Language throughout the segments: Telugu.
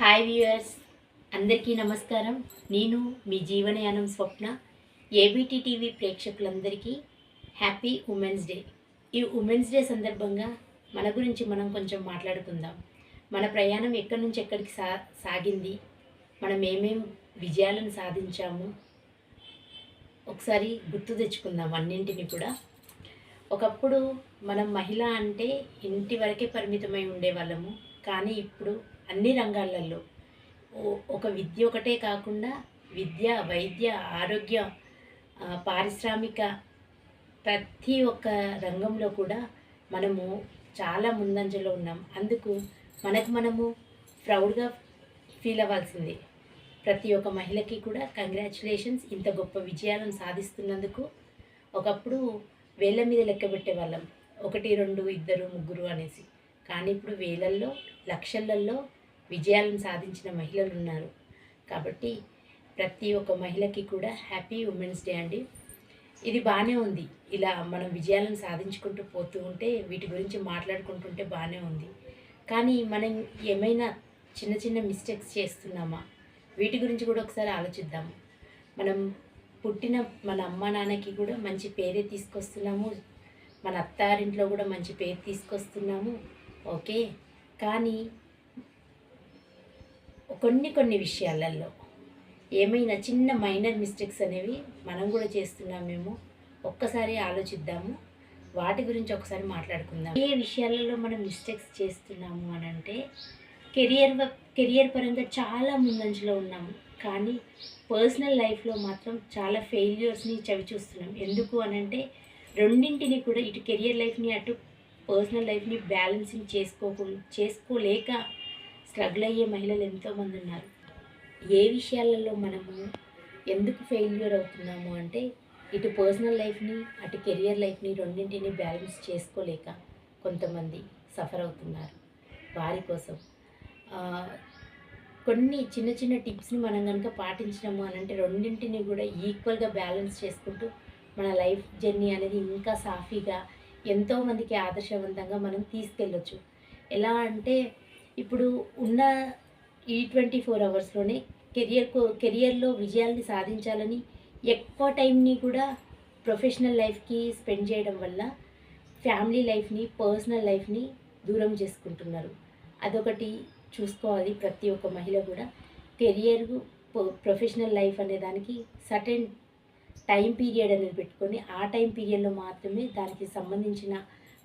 హాయ్ వ్యూయర్స్ అందరికీ నమస్కారం. నేను మీ జీవనయానం స్వప్న ఏబిటి టీవీ ప్రేక్షకులందరికీ హ్యాపీ ఉమెన్స్ డే. ఈ ఉమెన్స్ డే సందర్భంగా మన గురించి మనం కొంచెం మాట్లాడుకుందాం. మన ప్రయాణం ఎక్కడి నుంచి ఎక్కడికి సా సాగింది? మనం ఏమేం విజయాలను సాధించాము? ఒకసారి గుర్తు తెచ్చుకుందాం అన్నింటిని కూడా. ఒకప్పుడు మనం మహిళ అంటే ఇంటి వరకే పరిమితమై ఉండేవాళ్ళము. కానీ ఇప్పుడు అన్ని రంగాలలో ఒక విద్య ఒకటే కాకుండా విద్య వైద్య ఆరోగ్య పారిశ్రామిక ప్రతి ఒక్క రంగంలో కూడా మనము చాలా ముందంజలో ఉన్నాం. అందుకు మనకు మనము ప్రౌడ్గా ఫీల్ అవ్వాల్సిందే. ప్రతి ఒక్క మహిళకి కూడా కంగ్రాచులేషన్స్ ఇంత గొప్ప విజయాలను సాధిస్తున్నందుకు ఒకప్పుడు వేళ్ళ మీద లెక్క పెట్టేవాళ్ళం. ఒకటి రెండు ఇద్దరు ముగ్గురు అనేసి. కానీ ఇప్పుడు వేలల్లో లక్షలల్లో విజయాలను సాధించిన మహిళలు ఉన్నారు. కాబట్టి ప్రతి ఒక్క మహిళకి కూడా హ్యాపీ ఉమెన్స్ డే అండి. ఇది బాగానే ఉంది. ఇలా మనం విజయాలను సాధించుకుంటూ పోతూ ఉంటే వీటి గురించి మాట్లాడుకుంటుంటే బాగానే ఉంది. కానీ మనం ఏమైనా చిన్న చిన్న మిస్టేక్స్ చేస్తున్నామా? వీటి గురించి కూడా ఒకసారి ఆలోచిద్దాము మనం పుట్టిన మన అమ్మ నాన్నకి కూడా మంచి పేరే తీసుకొస్తున్నాము. మన అత్తారింట్లో కూడా మంచి పేరు తీసుకొస్తున్నాము. ఓకే? కానీ కొన్ని కొన్ని విషయాలలో ఏమైనా చిన్న మైనర్ మిస్టేక్స్ అనేవి మనం కూడా చేస్తున్నామేమో ఒక్కసారి ఆలోచిద్దాము. వాటి గురించి ఒకసారి మాట్లాడుకుందాం. ఏ విషయాలలో మనం మిస్టేక్స్ చేస్తున్నాము అని అంటే కెరియర్ కెరియర్ పరంగా చాలా ముందంజలో ఉన్నాము కానీ పర్సనల్ లైఫ్లో మాత్రం చాలా ఫెయిల్యూర్స్ని చవి చూస్తున్నాం ఎందుకు అని అంటే రెండింటిని కూడా ఇటు కెరియర్ లైఫ్ని అటు పర్సనల్ లైఫ్ని బ్యాలెన్సింగ్ చేసుకోకుండా చేసుకోలేక స్ట్రగుల్ అయ్యే మహిళలు ఎంతోమంది ఉన్నారు. ఏ విషయాలలో మనము ఎందుకు ఫెయిల్యూర్ అవుతున్నాము అంటే ఇటు పర్సనల్ లైఫ్ని అటు కెరియర్ లైఫ్ని రెండింటిని బ్యాలెన్స్ చేసుకోలేక కొంతమంది సఫర్ అవుతున్నారు వారి కోసం. కొన్ని చిన్న చిన్న టిప్స్ని మనం కనుక పాటించినాము అని అంటే రెండింటిని కూడా ఈక్వల్గా బ్యాలెన్స్ చేసుకుంటూ మన లైఫ్ జర్నీ అనేది ఇంకా సాఫీగా ఎంతోమందికి ఆదర్శవంతంగా మనం తీసుకెళ్ళొచ్చు. ఎలా అంటే ఇప్పుడు ఉన్న ఈ ట్వంటీ ఫోర్ అవర్స్లోనే కెరియర్ కెరియర్లో విజయాల్ని సాధించాలని ఎక్కువ టైంని కూడా ప్రొఫెషనల్ లైఫ్కి స్పెండ్ చేయడం వల్ల ఫ్యామిలీ లైఫ్ని పర్సనల్ లైఫ్ని దూరం చేసుకుంటున్నారు. అదొకటి చూసుకోవాలి ప్రతి ఒక్క మహిళ కూడా. కెరియర్ ప్రొఫెషనల్ లైఫ్ అనే దానికి సటెన్ టైం పీరియడ్ అనేది పెట్టుకొని ఆ టైం పీరియడ్లో మాత్రమే దానికి సంబంధించిన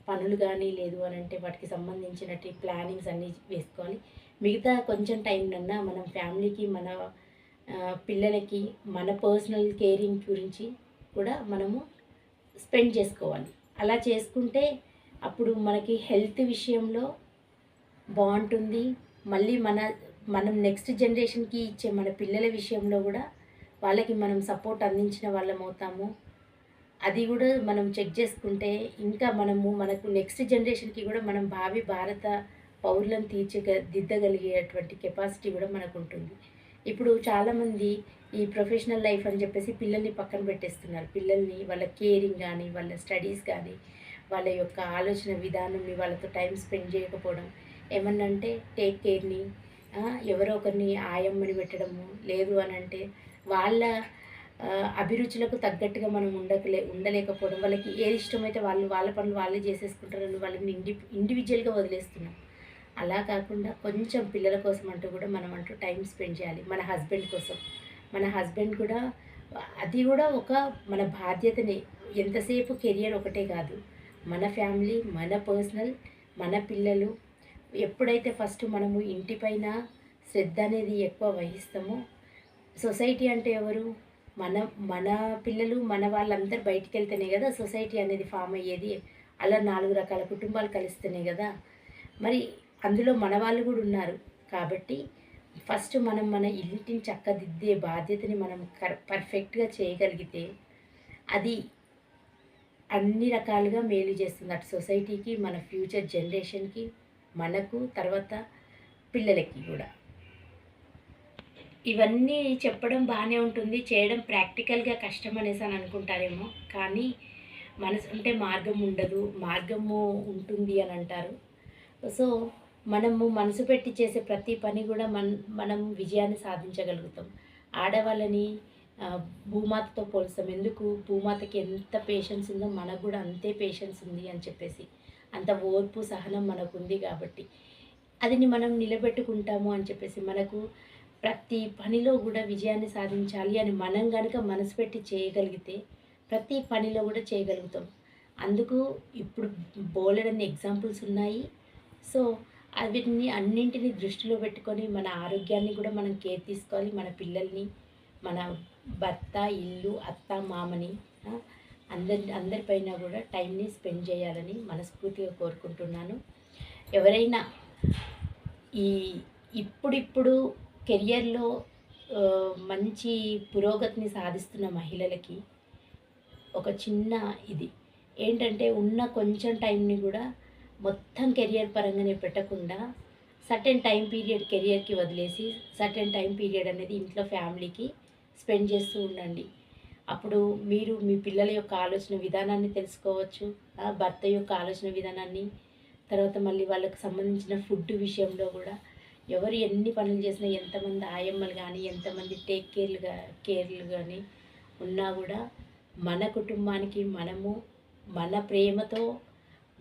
పనులు కానీ లేదు అని అంటే వాటికి సంబంధించినట్టు ప్లానింగ్స్ అన్నీ వేసుకోవాలి. మిగతా కొంచెం టైంనన్నా మనం ఫ్యామిలీకి మన పిల్లలకి మన పర్సనల్ కేరింగ్ గురించి కూడా మనము స్పెండ్ చేసుకోవాలి. అలా చేసుకుంటే అప్పుడు మనకి హెల్త్ విషయంలో బాగుంటుంది. మళ్ళీ మన మనం నెక్స్ట్ జనరేషన్కి ఇచ్చే మన పిల్లల విషయంలో కూడా వాళ్ళకి మనం సపోర్ట్ అందించిన వాళ్ళం అవుతాము. అది కూడా మనం చెక్ చేసుకుంటే ఇంకా మనము మనకు నెక్స్ట్ జనరేషన్కి కూడా మనం భావి భారత పౌరులను తీర్చగ దిద్దగలిగేటువంటి కెపాసిటీ కూడా మనకు ఉంటుంది ఇప్పుడు చాలామంది ఈ ప్రొఫెషనల్ లైఫ్ అని చెప్పేసి పిల్లల్ని పక్కన పెట్టేస్తున్నారు. పిల్లల్ని వాళ్ళ కేరింగ్ కానీ వాళ్ళ స్టడీస్ కానీ వాళ్ళ యొక్క ఆలోచన విధానంని వాళ్ళతో టైం స్పెండ్ చేయకపోవడం. ఏమన్నా అంటే టేక్ కేర్ని ఎవరో ఒకరిని ఆయమ్మని పెట్టడము లేదు అని అంటే వాళ్ళ అభిరుచులకు తగ్గట్టుగా మనం ఉండకలే ఉండలేకపోవడం వాళ్ళకి ఏది ఇష్టమైతే వాళ్ళు వాళ్ళ పనులు వాళ్ళే చేసేసుకుంటారని వాళ్ళని ఇండి ఇండివిజువల్గా వదిలేస్తున్నాం. అలా కాకుండా కొంచెం పిల్లల కోసం అంటూ కూడా మనం అంటూ టైం స్పెండ్ చేయాలి మన హస్బెండ్ కోసం. మన హస్బెండ్ కూడా అది కూడా ఒక మన బాధ్యతనే. ఎంతసేపు కెరియర్ ఒకటే కాదు. మన ఫ్యామిలీ మన పర్సనల్ మన పిల్లలు. ఎప్పుడైతే ఫస్ట్ మనము ఇంటిపైన శ్రద్ధ అనేది ఎక్కువ వహిస్తామో సొసైటీ అంటే ఎవరు? మన మన పిల్లలు మన వాళ్ళందరూ బయటికి వెళ్తేనే కదా సొసైటీ అనేది ఫామ్ అయ్యేది. అలా నాలుగు రకాల కుటుంబాలు కలిస్తేనే కదా. మరి అందులో మన వాళ్ళు కూడా ఉన్నారు కాబట్టి ఫస్ట్ మనం మన ఇంటిని చక్కదిద్దే బాధ్యతని మనం కర్ పర్ఫెక్ట్గా చేయగలిగితే అది అన్ని రకాలుగా మేలు చేస్తుంది. అటు సొసైటీకి మన ఫ్యూచర్ జనరేషన్కి మనకు తర్వాత పిల్లలకి కూడా. ఇవన్నీ చెప్పడం బాగానే ఉంటుంది. చేయడం ప్రాక్టికల్గా కష్టం అనేసి అని అనుకుంటారేమో. కానీ మనసు ఉంటే మార్గం ఉండదు. మార్గము ఉంటుంది అని అంటారు. సో మనము మనసు పెట్టి చేసే ప్రతి పని కూడా మన మనం విజయాన్ని సాధించగలుగుతాం. ఆడవాళ్ళని భూమాతతో పోలుస్తాం. ఎందుకు? భూమాతకి ఎంత పేషెన్స్ ఉందో మనకు కూడా అంతే పేషెన్స్ ఉంది అని చెప్పేసి. అంత ఓర్పు సహనం మనకు ఉంది కాబట్టి. అదిని మనం నిలబెట్టుకుంటాము అని చెప్పేసి మనకు ప్రతి పనిలో కూడా విజయాన్ని సాధించాలి అని మనం కనుక మనసు పెట్టి చేయగలిగితే ప్రతి పనిలో కూడా చేయగలుగుతాం. అందుకు ఇప్పుడు బోలెడన్ని ఎగ్జాంపుల్స్ ఉన్నాయి. సో వీటిని అన్నింటినీ దృష్టిలో పెట్టుకొని మన ఆరోగ్యాన్ని కూడా మనం కేర్ తీసుకోవాలి. మన పిల్లల్ని మన భర్త ఇల్లు అత్త మామని అందరి అందరిపైన కూడా టైంని స్పెండ్ చేయాలని మనస్ఫూర్తిగా కోరుకుంటున్నాను. ఎవరైనా ఈ ఇప్పుడిప్పుడు కెరియర్లో మంచి పురోగతిని సాధిస్తున్న మహిళలకి ఒక చిన్న ఇది. ఏంటంటే ఉన్న కొంచెం టైంని కూడా మొత్తం కెరియర్ పరంగానే పెట్టకుండా సర్టెన్ టైం పీరియడ్ కెరియర్కి వదిలేసి సర్టెన్ టైం పీరియడ్ అనేది ఇంట్లో ఫ్యామిలీకి స్పెండ్ చేస్తూ ఉండండి. అప్పుడు మీరు మీ పిల్లల యొక్క ఆలోచన విధానాన్ని తెలుసుకోవచ్చు భర్త యొక్క ఆలోచన విధానాన్ని తర్వాత మళ్ళీ వాళ్ళకి సంబంధించిన ఫుడ్ విషయంలో కూడా ఎవరు ఎన్ని పనులు చేసినా ఎంతమంది ఆయమ్మలు కానీ ఎంతమంది టేక్ కేర్లుగా కేర్లు కానీ ఉన్నా కూడా మన కుటుంబానికి మనము మన ప్రేమతో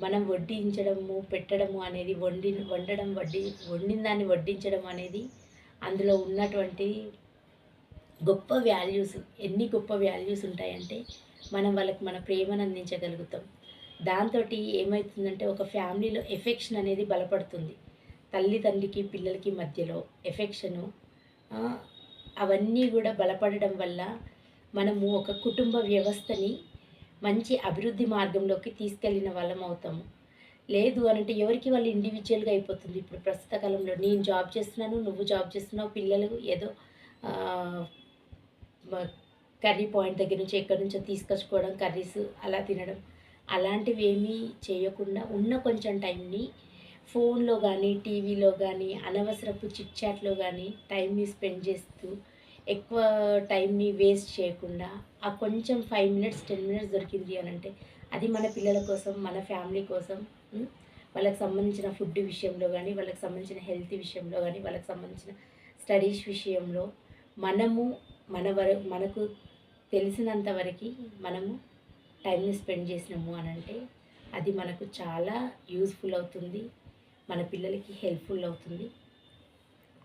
మనం వడ్డించడము పెట్టడము అనేది వండి వండడం వడ్డి వండిన దాన్ని వడ్డించడం అనేది అందులో ఉన్నటువంటి గొప్ప వాల్యూస్ ఎన్ని గొప్ప వాల్యూస్ ఉంటాయంటే మనం వాళ్ళకి మన ప్రేమను అందించగలుగుతాం. దాంతో ఏమవుతుందంటే ఒక ఫ్యామిలీలో ఎఫెక్షన్ అనేది బలపడుతుంది. తల్లిదండ్రికి పిల్లలకి మధ్యలో ఎఫెక్షను అవన్నీ కూడా బలపడడం వల్ల మనము ఒక కుటుంబ వ్యవస్థని మంచి అభివృద్ధి మార్గంలోకి తీసుకెళ్ళిన వాళ్ళం అవుతాము. లేదు అనంటే ఎవరికి వాళ్ళు ఇండివిజువల్గా అయిపోతుంది. ఇప్పుడు ప్రస్తుత కాలంలో నేను జాబ్ చేస్తున్నాను నువ్వు జాబ్ చేస్తున్నావు పిల్లలు ఏదో కర్రీ పాయింట్ దగ్గర నుంచి ఎక్కడి నుంచో తీసుకొచ్చుకోవడం కర్రీస్ అలా తినడం అలాంటివి ఏమీ చేయకుండా ఉన్న కొంచెం టైంని ఫోన్లో కానీ టీవీలో కానీ అనవసరపు చిట్ చాట్లో కానీ టైంని స్పెండ్ చేస్తూ ఎక్కువ టైంని వేస్ట్ చేయకుండా ఆ కొంచెం ఫైవ్ మినిట్స్ టెన్ మినిట్స్ దొరికింది అని అంటే అది మన పిల్లల కోసం మన ఫ్యామిలీ కోసం వాళ్ళకి సంబంధించిన ఫుడ్ విషయంలో కానీ వాళ్ళకి సంబంధించిన హెల్త్ విషయంలో కానీ వాళ్ళకి సంబంధించిన స్టడీస్ విషయంలో మనము మన వర మనకు తెలిసినంత వరకు మనము టైంని స్పెండ్ చేసినాము అని అంటే అది మనకు చాలా యూస్ఫుల్ అవుతుంది. మన పిల్లలకి హెల్ప్ఫుల్ అవుతుంది.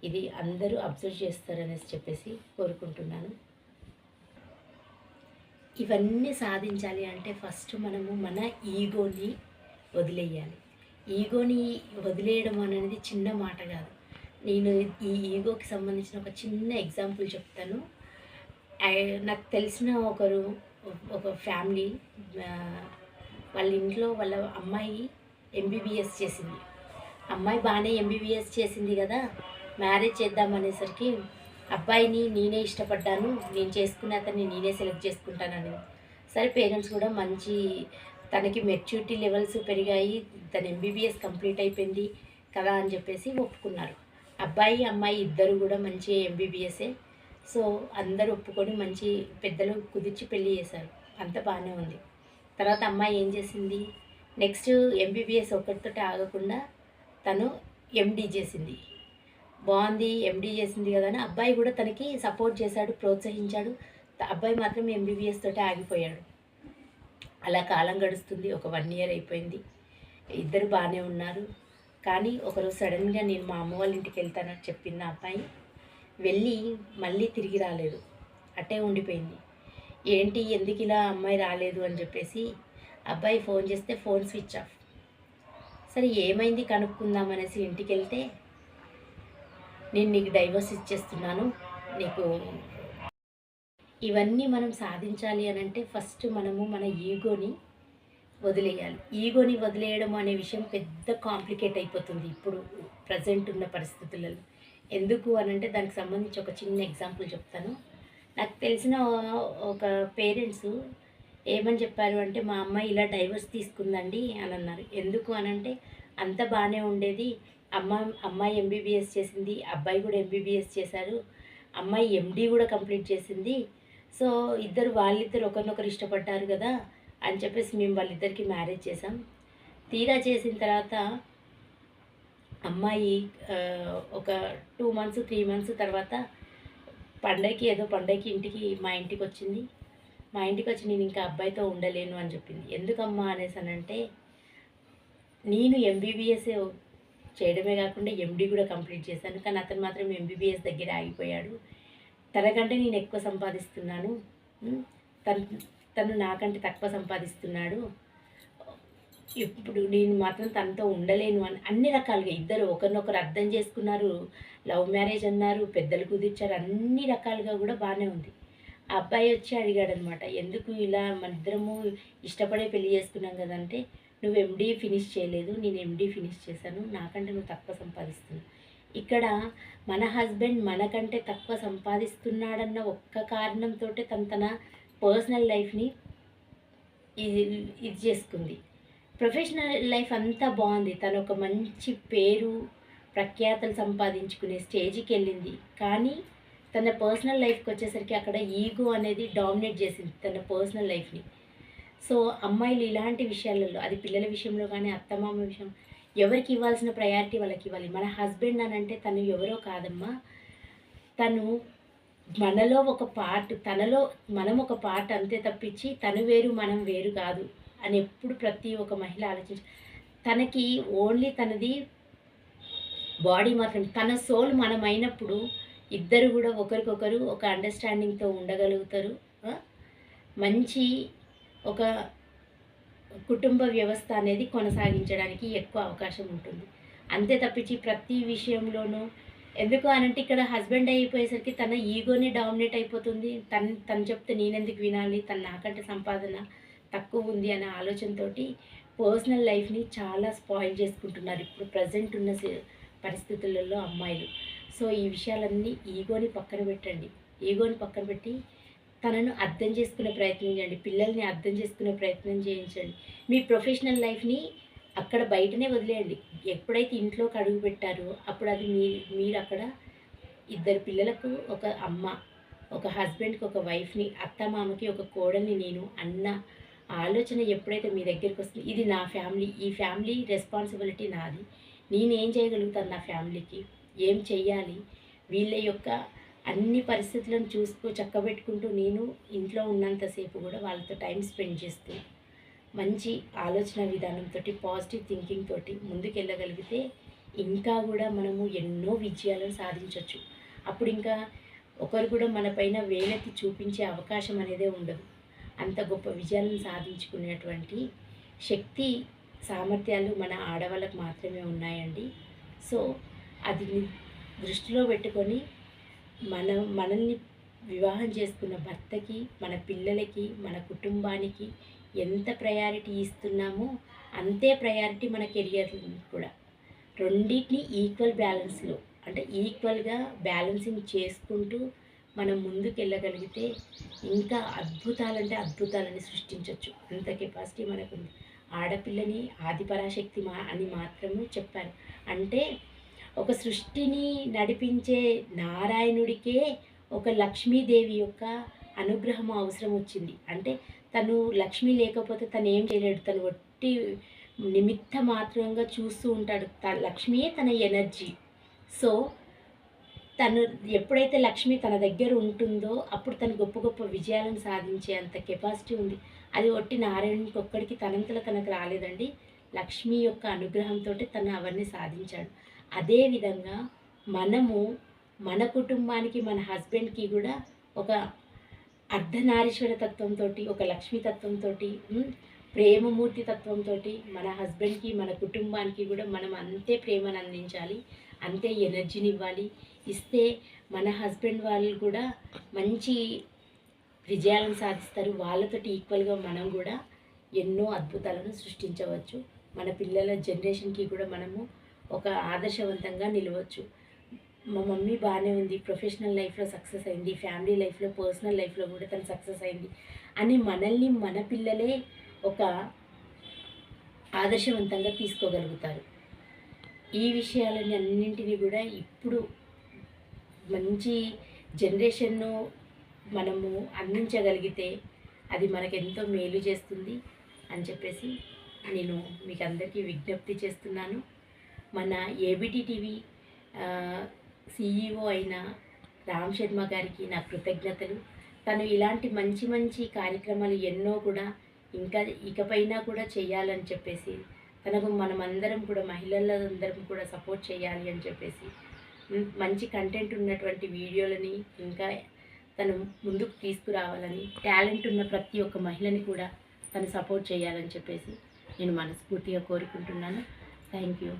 ఇది అందరూ అబ్జర్వ్ చేస్తారనేసి చెప్పేసి కోరుకుంటున్నాను. ఇవన్నీ సాధించాలి అంటే ఫస్ట్ మనము మన ఈగోని వదిలేయాలి. ఈగోని వదిలేయడం అనేది చిన్న మాట కాదు. నేను ఈ ఈగోకి సంబంధించిన ఒక చిన్న ఎగ్జాంపుల్ చెప్తాను. నాకు తెలిసిన ఒకరు ఒక ఫ్యామిలీ వాళ్ళ ఇంట్లో వాళ్ళ అమ్మాయి ఎంబీబీఎస్ చేసింది. అమ్మాయి బాగానే ఎంబీబీఎస్ చేసింది కదా మ్యారేజ్ చేద్దామనేసరికి అబ్బాయిని నేనే ఇష్టపడ్డాను నేను చేసుకున్న అతన్ని నేనే సెలెక్ట్ చేసుకుంటానని. సరే పేరెంట్స్ కూడా మంచి తనకి మెచ్యూరిటీ లెవెల్స్ పెరిగాయి తన ఎంబీబీఎస్ కంప్లీట్ అయిపోయింది కదా అని చెప్పేసి ఒప్పుకున్నారు. అబ్బాయి అమ్మాయి ఇద్దరు కూడా మంచి ఎంబీబీఎస్ఏ సో అందరూ ఒప్పుకొని మంచి పెద్దలు కుదిర్చి పెళ్ళి చేశారు. అంత బాగానే ఉంది. తర్వాత అమ్మాయి ఏం చేసింది? నెక్స్ట్ ఎంబీబీఎస్ ఒకటితో ఆగకుండా తను ఎండీ చేసింది. బాగుంది ఎండీ చేసింది కదా అని అబ్బాయి కూడా తనకి సపోర్ట్ చేశాడు ప్రోత్సహించాడు. అబ్బాయి మాత్రం ఎంబీబీఎస్ తోటి ఆగిపోయాడు. అలా కాలం గడుస్తుంది ఒక వన్ ఇయర్ అయిపోయింది. ఇద్దరు బాగానే ఉన్నారు. కానీ ఒకరోజు సడన్గా నేను మా అమ్మ వాళ్ళ ఇంటికి వెళ్తానని చెప్పింది అబ్బాయి వెళ్ళి మళ్ళీ తిరిగి రాలేదు. అట్టే ఉండిపోయింది. ఏంటి ఎందుకు ఇలా అమ్మాయి రాలేదు అని చెప్పేసి అబ్బాయి ఫోన్ చేస్తే ఫోన్ స్విచ్ ఆఫ్. సరే ఏమైంది కనుక్కుందాం అనేసి ఇంటికి వెళ్తే నేను నీకు డైవర్స్ ఇచ్చేస్తున్నాను. నీకు ఇవన్నీ మనం సాధించాలి అని అంటే ఫస్ట్ మనము మన ఈగోని వదిలేయాలి. ఈగోని వదిలేయడం అనే విషయం పెద్ద కాంప్లికేట్ అయిపోతుంది ఇప్పుడు ప్రజెంట్ ఉన్న పరిస్థితులలో. ఎందుకు అని అంటే దానికి సంబంధించి ఒక చిన్న ఎగ్జాంపుల్ చెప్తాను. నాకు తెలిసిన ఒక పేరెంట్స్ ఏమని చెప్పారు అంటే మా అమ్మాయి ఇలా డైవర్స్ తీసుకుందండి అని అన్నారు. ఎందుకు అని అంటే అంత బాగానే ఉండేది. అమ్మ అమ్మాయి ఎంబీబీఎస్ చేసింది అబ్బాయి కూడా ఎంబీబీఎస్ చేశారు అమ్మాయి ఎండీ కూడా కంప్లీట్ చేసింది. సో ఇద్దరు వాళ్ళిద్దరు ఒకరినొకరు ఇష్టపడ్డారు కదా అని చెప్పేసి మేము వాళ్ళిద్దరికి మ్యారేజ్ చేసాం తీరా చేసిన తర్వాత అమ్మాయి ఒక టూ మంత్స్ త్రీ మంత్స్ తర్వాత పండగకి ఏదో పండగకి ఇంటికి మా ఇంటికి వచ్చింది. మా ఇంటికి వచ్చి నేను ఇంకా అబ్బాయితో ఉండలేను అని చెప్పింది. ఎందుకమ్మా అనేసి అని అంటే నేను ఎంబీబీఎస్ చేయడమే కాకుండా ఎండీ కూడా కంప్లీట్ చేశాను. కానీ అతను మాత్రం ఎంబీబీఎస్ దగ్గర ఆగిపోయాడు. తనకంటే నేను ఎక్కువ సంపాదిస్తున్నాను. తను తను నాకంటే తక్కువ సంపాదిస్తున్నాడు. ఇప్పుడు నేను మాత్రం తనతో ఉండలేను అని అన్ని రకాలుగా ఇద్దరు ఒకరినొకరు అర్థం చేసుకున్నారు. లవ్ మ్యారేజ్ అన్నారు పెద్దలు కుదిర్చారు అన్ని రకాలుగా కూడా బాగానే ఉంది. అబ్బాయి వచ్చి అడిగాడనమాట ఎందుకు ఇలా మన ఇద్దరము ఇష్టపడే పెళ్ళి చేసుకున్నాం కదంటే నువ్వు ఎండీ ఫినిష్ చేయలేదు నేను ఎండీ ఫినిష్ చేశాను నాకంటే నువ్వు తక్కువ సంపాదిస్తున్నావు. ఇక్కడ మన హస్బెండ్ మనకంటే తక్కువ సంపాదిస్తున్నాడన్న ఒక్క కారణంతో తన తన పర్సనల్ లైఫ్ని ఇది ఇది చేసుకుంది. ప్రొఫెషనల్ లైఫ్ అంతా బాగుంది. తను ఒక మంచి పేరు ప్రఖ్యాతలు సంపాదించుకునే స్టేజ్కి వెళ్ళింది. కానీ తన పర్సనల్ లైఫ్కి వచ్చేసరికి అక్కడ ఈగో అనేది డామినేట్ చేసింది తన పర్సనల్ లైఫ్ని సో అమ్మాయిలు ఇలాంటి విషయాలలో అది పిల్లల విషయంలో కానీ అత్తమామ విషయం ఎవరికి ఇవ్వాల్సిన ప్రయారిటీ వాళ్ళకి ఇవ్వాలి. మన హస్బెండ్ అని అంటే తను ఎవరో కాదమ్మా. తను మనలో ఒక పార్ట్ తనలో మనం ఒక పార్ట్ అంతే తప్పించి తను వేరు మనం వేరు కాదు అని ఎప్పుడు ప్రతి ఒక్క మహిళ ఆలోచించ తనకి ఓన్లీ తనది బాడీ మాత్రం తన సోల్ మనం అయినప్పుడు ఇద్దరు కూడా ఒకరికొకరు ఒక అండర్స్టాండింగ్తో ఉండగలుగుతారు. మంచి ఒక కుటుంబ వ్యవస్థ అనేది కొనసాగించడానికి ఎక్కువ అవకాశం ఉంటుంది. అంతే తప్పించి ప్రతి విషయంలోనూ ఎందుకు అనంటే ఇక్కడ హస్బెండ్ అయిపోయేసరికి తన ఈగోనే డామినేట్ అయిపోతుంది. తను తను చెప్తే నేనెందుకు వినాలి? తను నాకంటే సంపాదన తక్కువ ఉంది అనే ఆలోచనతోటి పర్సనల్ లైఫ్ని చాలా స్పాయిల్ చేసుకుంటున్నారు. ఇప్పుడు ప్రజెంట్ ఉన్న పరిస్థితులలో అమ్మాయిలు. సో ఈ విషయాలన్నీ ఈగోని పక్కన పెట్టండి. ఈగోని పక్కన పెట్టి తనను అర్థం చేసుకునే ప్రయత్నం చేయండి. పిల్లల్ని అర్థం చేసుకునే ప్రయత్నం చేయించండి. మీ ప్రొఫెషనల్ లైఫ్ని అక్కడ బయటనే వదిలేయండి. ఎప్పుడైతే ఇంట్లోకి అడుగు పెట్టారో అప్పుడు అది మీ మీరు అక్కడ ఇద్దరు పిల్లలకు ఒక అమ్మ ఒక హస్బెండ్కి ఒక వైఫ్ని అత్త మామకి ఒక కోడల్ని నేను అన్న ఆలోచన ఎప్పుడైతే మీ దగ్గరికి వస్తుంది ఇది నా ఫ్యామిలీ ఈ ఫ్యామిలీ రెస్పాన్సిబిలిటీ నాది. నేనేం చేయగలుగుతాను నా ఫ్యామిలీకి? ఏం చెయ్యాలి? వీళ్ళ యొక్క అన్ని పరిస్థితులను చూసుకో చక్కబెట్టుకుంటూ నేను ఇంట్లో ఉన్నంతసేపు కూడా వాళ్ళతో టైం స్పెండ్ చేస్తూ మంచి ఆలోచన విధానంతో పాజిటివ్ థింకింగ్ తోటి ముందుకెళ్ళగలిగితే ఇంకా కూడా మనము ఎన్నో విజయాలను సాధించవచ్చు అప్పుడు ఇంకా ఒకరు కూడా మన పైన వేలెత్తి చూపించే అవకాశం అనేదే ఉండదు. అంత గొప్ప విజయాలను సాధించుకునేటువంటి శక్తి సామర్థ్యాలు మన ఆడవాళ్ళకు మాత్రమే ఉన్నాయండి. సో అది దృష్టిలో పెట్టుకొని మన మనల్ని వివాహం చేసుకున్న భర్తకి మన పిల్లలకి మన కుటుంబానికి ఎంత ప్రయారిటీ ఇస్తున్నామో అంతే ప్రయారిటీ మన కెరియర్ కూడా. రెండింటిని ఈక్వల్ బ్యాలెన్స్లో అంటే ఈక్వల్గా బ్యాలెన్సింగ్ చేసుకుంటూ మనం ముందుకు వెళ్ళగలిగితే ఇంకా అద్భుతాలంటే అద్భుతాలని సృష్టించవచ్చు అంత కెపాసిటీ మనకుంది. ఆడపిల్లని ఆదిపరాశక్తి మా అని మాత్రము చెప్పారు. అంటే ఒక సృష్టిని నడిపించే నారాయణుడికే ఒక లక్ష్మీదేవి యొక్క అనుగ్రహం అవసరం వచ్చింది. అంటే తను లక్ష్మి లేకపోతే తను ఏం చేయలేడు. తను ఒట్టి నిమిత్త మాత్రంగా చూస్తూ ఉంటాడు. త లక్ష్మియే తన ఎనర్జీ. సో తను ఎప్పుడైతే లక్ష్మి తన దగ్గర ఉంటుందో అప్పుడు తను గొప్ప గొప్ప విజయాలను సాధించే అంత కెపాసిటీ ఉంది. అది ఒట్టి నారాయణునికి ఒక్కడికి తనంతలో తనకు రాలేదండి. లక్ష్మి యొక్క అనుగ్రహంతో తను అవన్నీ సాధించాడు. అదేవిధంగా మనము మన కుటుంబానికి మన హస్బెండ్కి కూడా ఒక అర్ధనారీశ్వర తత్వంతో ఒక లక్ష్మీతత్వంతో ప్రేమమూర్తి తత్వంతో మన హస్బెండ్కి మన కుటుంబానికి కూడా మనం అంతే ప్రేమను అందించాలి అంతే ఎనర్జీని ఇవ్వాలి. ఇస్తే మన హస్బెండ్ వాళ్ళు కూడా మంచి విజయాలను సాధిస్తారు. వాళ్ళతోటి ఈక్వల్గా మనం కూడా ఎన్నో అద్భుతాలను సృష్టించవచ్చు. మన పిల్లల జనరేషన్కి కూడా మనము ఒక ఆదర్శవంతంగా నిలవచ్చు. మా మమ్మీ బాగానే ఉంది. ప్రొఫెషనల్ లైఫ్లో సక్సెస్ అయింది. ఫ్యామిలీ లైఫ్లో పర్సనల్ లైఫ్లో కూడా తను సక్సెస్ అయింది. అని మనల్ని మన పిల్లలే ఒక ఆదర్శవంతంగా తీసుకోగలుగుతారు. ఈ విషయాలని అన్నింటినీ కూడా ఇప్పుడు మంచి జనరేషన్ను మనము అందించగలిగితే అది మనకెంతో మేలు చేస్తుంది అని చెప్పేసి నేను మీకు అందరికీ విజ్ఞప్తి చేస్తున్నాను. మన ఏబిటి టీవీ సిఈఓ అయిన రామ్ శర్మ గారికి నా కృతజ్ఞతలు. తను ఇలాంటి మంచి మంచి కార్యక్రమాలు ఎన్నో కూడా ఇంకా ఇకపైన కూడా చేయాలని చెప్పేసి తనకు మనమందరం కూడా మహిళలందరం కూడా సపోర్ట్ చేయాలి అని చెప్పేసి మంచి కంటెంట్ ఉన్నటువంటి వీడియోలని ఇంకా తను ముందుకు తీసుకురావాలని టాలెంట్ ఉన్న ప్రతి ఒక్క మహిళని కూడా తను సపోర్ట్ చేయాలని చెప్పేసి నేను మనస్ఫూర్తిగా కోరుకుంటున్నాను. Thank you.